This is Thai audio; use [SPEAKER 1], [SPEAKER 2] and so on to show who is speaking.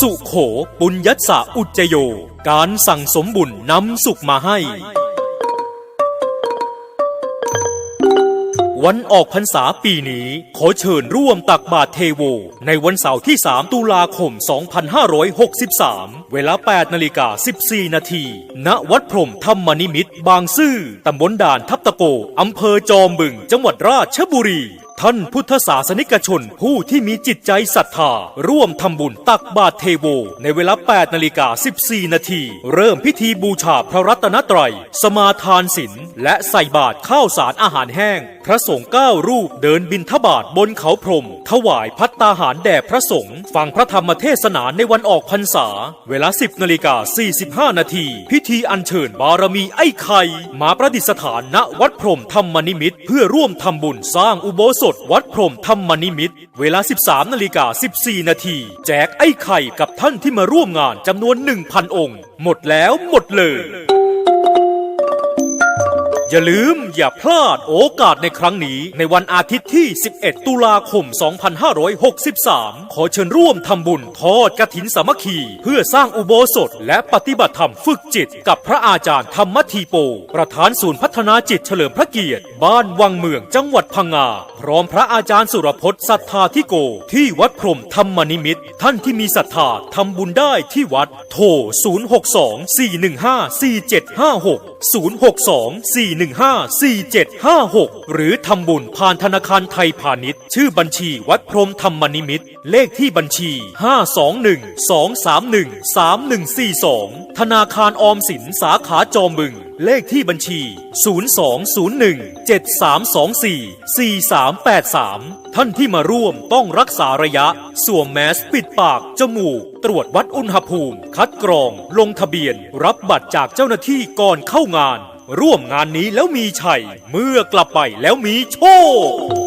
[SPEAKER 1] สุโขปุญยัสสะอุจโย การสั่งสมบุญนำสุขมาให้ วันออกพรรษาปีนี้ขอเชิญร่วมตักบาตรเทโว ในวันเสาร์ที่ 3 ตุลาคม 2563 เวลา 8นาฬิกา14 นาที ณ วัดพรมธรรมนิมิตบางซื่อตำบลด่านทับตะโกอำเภอจอมบึง จังหวัดราชบุรี ท่านพุทธศาสนิกชน ผู้ที่มีจิตใจศรัทธา ร่วมทำบุญตักบาตรเทโว ในเวลา 8นาฬิกา14 นาที เริ่มพิธีบูชาพระรัตนตรัย สมาทานศีลและใส่บาตรข้าวสารอาหารแห้ง พระสงฆ์เก้ารูปเดินบินทบาทบนเขาพรม ถวายพัตตาหารแด่พระสงฆ์ฟังพระธรรมเทศนาในวันออกพรรษา เวลา 10นาฬิกา45 นาที พิธีอัญเชิญบารมีไอ้ไข่มาประดิษฐานณวัดพรมธรรมนิมิตเพื่อร่วมทำบุญสร้างอุโบสถวัดพรมธรรมนิมิต เวลา 13นาฬิกา14 นาที แจกไอ้ไข่กับท่านที่มาร่วมงานจำนวน 1,000 องค์ หมดแล้วหมดเลย อย่าลืมอย่าพลาดโอกาสในครั้งนี้ ในวันอาทิตย์ที่ 11 ตุลาคม 2563 ขอเชิญร่วมทำบุญทอดกระถินสามัคคี เพื่อสร้างอุโบสถ และปฏิบัติธรรมฝึกจิต กับพระอาจารย์ธรรมทีโป ประธานศูนย์พัฒนาจิตเฉลิมพระเกียรติ บ้านวังเมืองจังหวัดพังงา พร้อมพระอาจารย์สุรพจน์สัทธาธิโก ที่วัดพรมธรรมนิมิตท่านที่มีศรัทธาทำบุญได้ที่วัดโทร 062 415 4756 062 415 4756 หรือทำบุญผ่านธนาคารไทยพาณิชย์ ชื่อบัญชีวัดพรมธรรมนิมิตเลขที่บัญชี 521 231 3142 ธนาคารออมสินสาขาจอมบึง เลขที่บัญชี 0201 7324 4383 ท่านที่มาร่วมต้องรักษาระยะ สวมแมสปิดปาก จมูก ตรวจวัดอุณหภูมิ คัดกรอง ลงทะเบียน รับบัตรจากเจ้าหน้าที่ก่อนเข้างาน ร่วมงานนี้แล้วมีชัย เมื่อกลับไปแล้วมีโชค